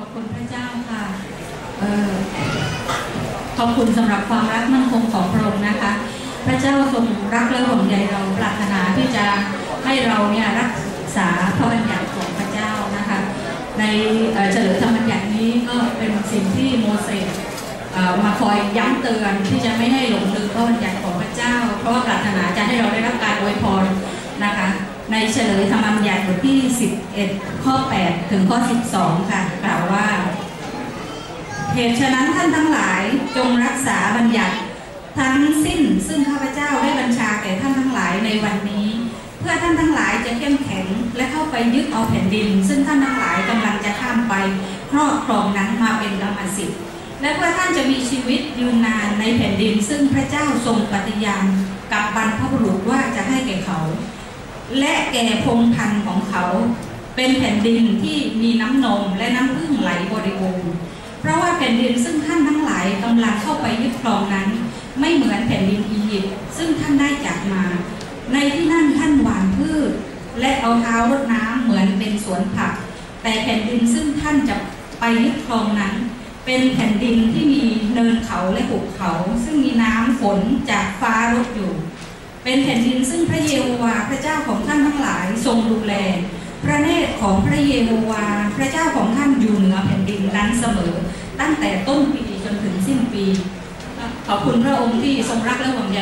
ขอบคุณพระเจ้าค่ะเออขอบคุณสำหรับความรักมั่นคงของพระองค์นะคะ พระเจ้าทรงรักและห่วงใยเราปรารถนาที่จะให้เราเนี่ยรักษาพระบัญญัติของพระเจ้านะคะ ในเฉลยธรรมบัญญัตินี้ก็เป็นสิ่งที่โมเสสมาคอยย้ำเตือนที่จะไม่ให้หลงลืมพระบัญญัติของพระเจ้าจะให้เราได้รับการอวยพรนะคะ ในเฉลยธรรมบัญญัติบทที่ 11 ข้อ 8 ถึงข้อ 12 ค่ะ กล่าวว่า เหตุฉะนั้นท่านทั้งหลายจงรักษาบัญญัติทั้งสิ้นซึ่งข้าพเจ้าได้บัญชาแก่ท่านทั้งหลายในวันนี้ เพื่อท่านทั้งหลายจะเข้มแข็งและเข้าไปยึดเอาแผ่นดิน ซึ่งท่านทั้งหลายกำลังจะข้ามไปครอบครองนั้นมาเป็นกรรมสิทธิ์และเพื่อท่านจะมีชีวิตยืนนานในแผ่นดิน ซึ่งพระเจ้าทรงปฏิญาณกับบรรพบุรุษว่าจะให้แก่เขา และแก่พงพันธุ์ของเขา เป็นแผ่นดินที่มีน้ำนมและน้ำพึ่งไหลบริบูรณ์เพราะว่าแผ่นดินซึ่งท่านทั้งหลายกำลังเข้าไปยึดครองนั้น ไม่เหมือนแผ่นดินอียิปต์ซึ่งท่านได้จากมา ในที่นั่นท่านหว่านพืช และเอาเท้ารดน้ำเหมือนเป็นสวนผัก แต่แผ่นดินซึ่งท่านจะไปยึดครองนั้น เป็นแผ่นดินที่มีเนินเขาและภูเขา ซึ่งมีน้ำฝนจากฟ้ารดอยู่ เป็นแผ่นดินซึ่งพระเยโฮวาห์พระเจ้าของท่านทั้งหลายทรงดูแล พระเนตรของพระเยโฮวาห์พระเจ้าของท่านอยู่เหนือแผ่นดินนั้นเสมอ ตั้งแต่ต้นปีจนถึงสิ้นปี ขอบคุณพระองค์ที่ทรงรักและห่วงใย